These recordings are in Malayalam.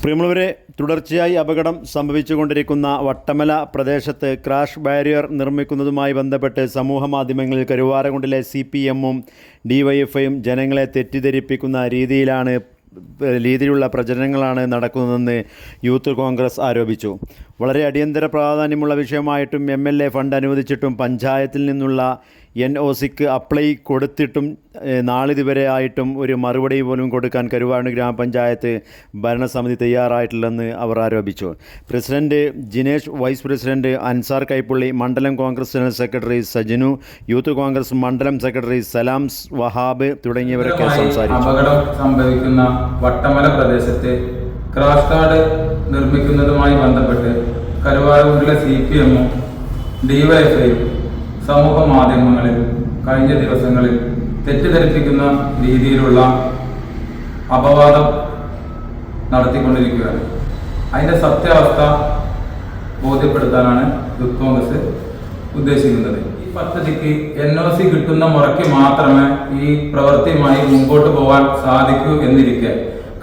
പ്രിയമുള്ളവരെ തുടർച്ചയായി അപകടം സംഭവിച്ചുകൊണ്ടിരിക്കുന്ന വട്ടമല പ്രദേശത്ത് ക്രാഷ് ബാരിയർ നിർമ്മിക്കുന്നതുമായി ബന്ധപ്പെട്ട് സമൂഹ മാധ്യമങ്ങളിൽ കരുവാരകുണ്ടിലെ സി പി എമ്മും ഡിവൈഎഫ്ഐയും ജനങ്ങളെ തെറ്റിദ്ധരിപ്പിക്കുന്ന രീതിയിലാണ് രീതിയിലുള്ള പ്രചരണങ്ങളാണ് നടക്കുന്നതെന്ന് യൂത്ത് കോൺഗ്രസ് ആരോപിച്ചു. വളരെ അടിയന്തര പ്രാധാന്യമുള്ള വിഷയമായിട്ടും എം എൽ എ ഫണ്ട് അനുവദിച്ചിട്ടും പഞ്ചായത്തിൽ നിന്നുള്ള എൻ ഒ സിക്ക് അപ്ലൈ കൊടുത്തിട്ടും നാളിതുവരെ ആയിട്ടും ഒരു മറുപടി പോലും കൊടുക്കാൻ കരുവാണ് ഗ്രാമപഞ്ചായത്ത് ഭരണസമിതി തയ്യാറായിട്ടില്ലെന്ന് അവർ ആരോപിച്ചു. President Jinesh vice president Ansar Kaippully മണ്ഡലം Congress general secretary Sajinu youth Congress മണ്ഡലം സെക്രട്ടറി സലാം വഹാബ് തുടങ്ങിയവരൊക്കെ സംസാരിച്ചു. അപകടം സംഭവിക്കുന്ന വട്ടമല പ്രദേശത്ത് കാർഡ് നിർമ്മിക്കുന്നതുമായി ബന്ധപ്പെട്ട് കരുവാരൂരിലെ സി പി എമ്മും ഡിവൈഎഫ്ഐയും സമൂഹ മാധ്യമങ്ങളിൽ കഴിഞ്ഞ ദിവസങ്ങളിൽ തെറ്റിദ്ധരിപ്പിക്കുന്ന രീതിയിലുള്ള അപവാദം നടത്തിക്കൊണ്ടിരിക്കുകയാണ്. അതിന്റെ സത്യാവസ്ഥ ബോധ്യപ്പെടുത്താനാണ് യൂത്ത് കോൺഗ്രസ് ഉദ്ദേശിക്കുന്നത്. ഈ പദ്ധതിക്ക് എൻ ഒ സി കിട്ടുന്ന മുറയ്ക്ക് മാത്രമേ ഈ പ്രവൃത്തിയുമായി മുമ്പോട്ട് പോകാൻ സാധിക്കൂ എന്നിരിക്കെ.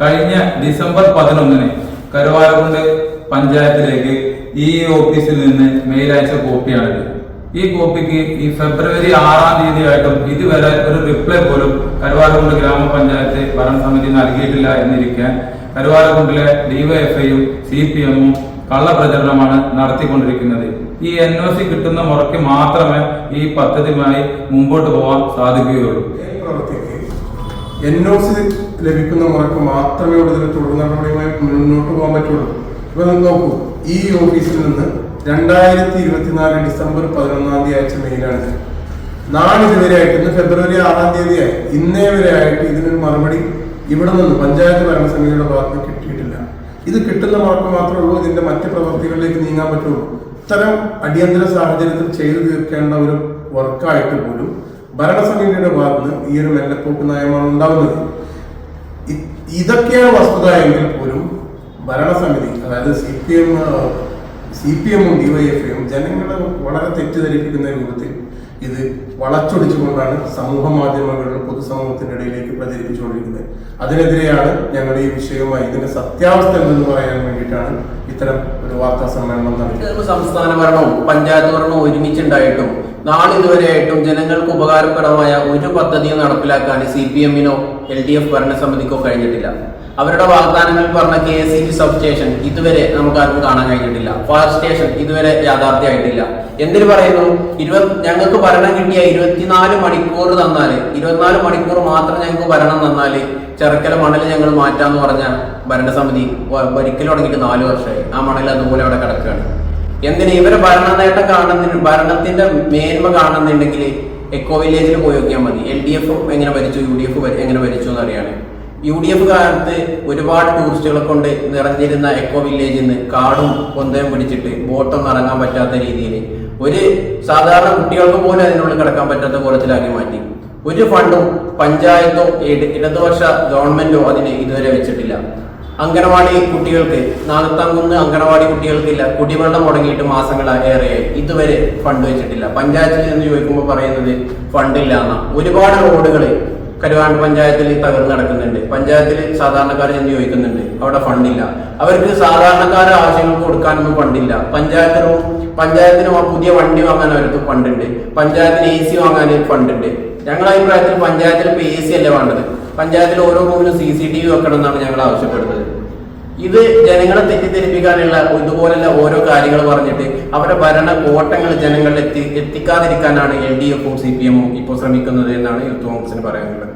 കഴിഞ്ഞ ഡിസംബർ പതിനൊന്നിന് കരുവാരക്കുണ്ട് പഞ്ചായത്തിലേക്ക് ഈ ഓഫീസിൽ നിന്ന് മെയിൽ അയച്ച കോപ്പിയാണിത് ഈ കോപ്പിക്ക് ഈ ഫെബ്രുവരി ആറാം തീയതി ആയിട്ടും ഇതുവരെ ഒരു റിപ്ലൈ പോലും കരുവാരക്കുണ്ട് ഗ്രാമപഞ്ചായത്ത് ഭരണസമിതി നൽകിയിട്ടില്ല എന്നിരിക്കാൻ കരുവാരക്കുണ്ടിലെ ഡിവൈഎഫ്ഐയും സി പി എമ്മും കള്ളപ്രചരണമാണ് നടത്തിക്കൊണ്ടിരിക്കുന്നത്. ഈ എൻ ഒ സി കിട്ടുന്ന മുറയ്ക്ക് മാത്രമേ ഈ പദ്ധതിയുമായി മുമ്പോട്ട് പോകാൻ സാധിക്കുകയുള്ളൂ. എൻ ഒ സി ലഭിക്കുന്ന മുറക്ക് മാത്രമേ ഇതിന് തുടർ നടപടിയുമായി മുന്നോട്ട് പോകാൻ പറ്റുള്ളൂ. ഇപ്പൊ നോക്കൂ ഈ ഓഫീസിൽ നിന്ന് രണ്ടായിരത്തി ഇരുപത്തിനാല് ഡിസംബർ പതിനൊന്നാം തീയതി അയച്ച മെയിലാണ് നാളിതുവരെ ആയിട്ട് ഇന്ന് ഫെബ്രുവരി ആറാം തീയതിയായി ഇന്നേ വരെ ആയിട്ട് ഇതിനൊരു മറുപടി ഇവിടെ നിന്ന് പഞ്ചായത്ത് ഭരണസമിതിയുടെ ഭാഗത്ത് കിട്ടിയിട്ടില്ല. ഇത് കിട്ടുന്ന മാർക്ക് മാത്രമേ ഉള്ളൂ ഇതിന്റെ മറ്റ് പ്രവർത്തികളിലേക്ക് നീങ്ങാൻ പറ്റുള്ളൂ. ഇത്തരം അടിയന്തര സാഹചര്യത്തിൽ ചെയ്തു തീർക്കേണ്ട ഒരു വർക്കായിട്ട് പോലും ഭരണസമിതിയുടെ ഭാഗത്ത് ഈ ഒരു മെല്ലപ്പോക്ക് നയമാണ് ഉണ്ടാകുന്നത്. ഇതൊക്കെയാണ് വസ്തുത എങ്കിൽ പോലും ഭരണസമിതി അതായത് C P M C P എമ്മും ഡിവൈഎഫ്ഐയും ജനങ്ങളെ വളരെ തെറ്റിദ്ധരിപ്പിക്കുന്ന രൂപത്തിൽ ഇത് വളച്ചൊടിച്ചുകൊണ്ടാണ് സമൂഹ മാധ്യമങ്ങളിൽ പൊതുസമൂഹത്തിന്റെ ഇടയിലേക്ക് പ്രചരിപ്പിച്ചുകൊണ്ടിരിക്കുന്നത്. അതിനെതിരെയാണ് ഞങ്ങൾ ഈ വിഷയവുമായി ഇതിന്റെ സത്യാവസ്ഥ എന്തെന്ന് പറയാൻ വേണ്ടിയിട്ടാണ് ഇത്തരം ഒരു വാർത്താ സമ്മേളനം നടത്തിയത് സംസ്ഥാന ഭരണവും പഞ്ചായത്ത് ഭരണവും ഒരുമിച്ചുണ്ടായിട്ടും നാളിതുവരെയായിട്ടും ജനങ്ങൾക്ക് ഉപകാരപ്രദമായ ഒരു പദ്ധതിയും നടപ്പിലാക്കാൻ സി പി എമ്മിനോ എൽ ഡി എഫ് ഭരണസമിതിക്കോ കഴിഞ്ഞിട്ടില്ല. അവരുടെ വാഗ്ദാനങ്ങൾ പറഞ്ഞ K S C sub station ഇതുവരെ നമുക്ക് ആർക്കും കാണാൻ കഴിഞ്ഞിട്ടില്ല. ഫയർ സ്റ്റേഷൻ ഇതുവരെ യാഥാർത്ഥ്യമായിട്ടില്ല. എന്തിനു പറയുന്നു? ഇരുപത് ഞങ്ങൾക്ക് ഭരണം കിട്ടിയ ഇരുപത്തിനാല് മണിക്കൂർ തന്നാൽ. ഇരുപത്തിനാല് മണിക്കൂർ മാത്രം ഞങ്ങൾക്ക് ഭരണം തന്നാൽ ചെറുക്കല മണൽ ഞങ്ങൾ മാറ്റാന്ന് പറഞ്ഞ ഭരണസമിതി ഒരിക്കലും തുടങ്ങിയിട്ട് നാല് വർഷമായി. ആ മണൽ അതുപോലെ അവിടെ കിടക്കുകയാണ്. എന്തിന്? ഇവരെ ഭരണ നേട്ടം കാണുന്നതിന് ഭരണത്തിന്റെ മേന്മ കാണുന്നുണ്ടെങ്കിൽ എക്കോ വില്ലേജിൽ പോയി നോക്കിയാൽ മതി. എൽ ഡി എഫ് എങ്ങനെ ഭരിച്ചു? യു ഡി എഫ് എങ്ങനെ ഭരിച്ചു എന്നറിയാണ് യു ഡി എഫ് കാലത്ത് ഒരുപാട് ടൂറിസ്റ്റുകളെ കൊണ്ട് നിറഞ്ഞിരുന്ന എക്കോ വില്ലേജിൽ നിന്ന് കാടും കൊന്തയും പിടിച്ചിട്ട് ബോട്ടൊന്നും ഇറങ്ങാൻ പറ്റാത്ത രീതിയിൽ ഒരു സാധാരണ കുട്ടികൾക്ക് പോലും അതിനുള്ളിൽ കിടക്കാൻ പറ്റാത്ത കോലത്തിലാക്കി മാറ്റി. ഒരു ഫണ്ടും പഞ്ചായത്തോ ഇട- ഇടതുപക്ഷ ഗവൺമെന്റോ അതിന് ഇതുവരെ വെച്ചിട്ടില്ല. അംഗനവാടി കുട്ടികൾക്ക് നാഗത്താങ്കുന്ന് അംഗനവാടി കുട്ടികൾക്കില്ല കുടിവെള്ളം മുടങ്ങിയിട്ട് മാസങ്ങൾ ഇതുവരെ ഫണ്ട് വെച്ചിട്ടില്ല. പഞ്ചായത്തിൽ നിന്ന് ചോദിക്കുമ്പോൾ പറയുന്നത് ഫണ്ടില്ല എന്ന ഒരുപാട് റോഡുകൾ കരുവാണ്ട് പഞ്ചായത്തിൽ തകർന്ന് നടക്കുന്നുണ്ട്. പഞ്ചായത്തിൽ സാധാരണക്കാർ ചെന്ന് ചോദിക്കുന്നുണ്ട്. അവിടെ ഫണ്ടില്ല. അവർക്ക് സാധാരണക്കാരെ ആവശ്യങ്ങൾക്ക് കൊടുക്കാനൊന്നും ഫണ്ടില്ല. പഞ്ചായത്തിനും ആ പുതിയ വണ്ടി വാങ്ങാൻ അവർക്ക് ഫണ്ടുണ്ട്. പഞ്ചായത്തിന് എ സി വാങ്ങാൻ ഫണ്ടുണ്ട്. ഞങ്ങളുടെ അഭിപ്രായത്തിൽ പഞ്ചായത്തിൽ ഇപ്പൊ എ സി അല്ലേ വേണ്ടത്? പഞ്ചായത്തിൽ ഓരോ റൂമിലും സി സി ടി വി വെക്കണം എന്നാണ് ഞങ്ങൾ ആവശ്യപ്പെടുന്നത്. ഇത് ജനങ്ങളെ തെറ്റിദ്ധരിപ്പിക്കാനുള്ള ഇതുപോലുള്ള ഓരോ കാര്യങ്ങൾ പറഞ്ഞിട്ട് അവരുടെ ഭരണ കോട്ടങ്ങൾ ജനങ്ങളിൽ എത്തി എത്തിക്കാതിരിക്കാനാണ് എൽ ഡി എഫും സി പി എമ്മും ഇപ്പോൾ ശ്രമിക്കുന്നത് എന്നാണ് യൂത്ത് കോൺഗ്രസിന് പറയാനുള്ളത്.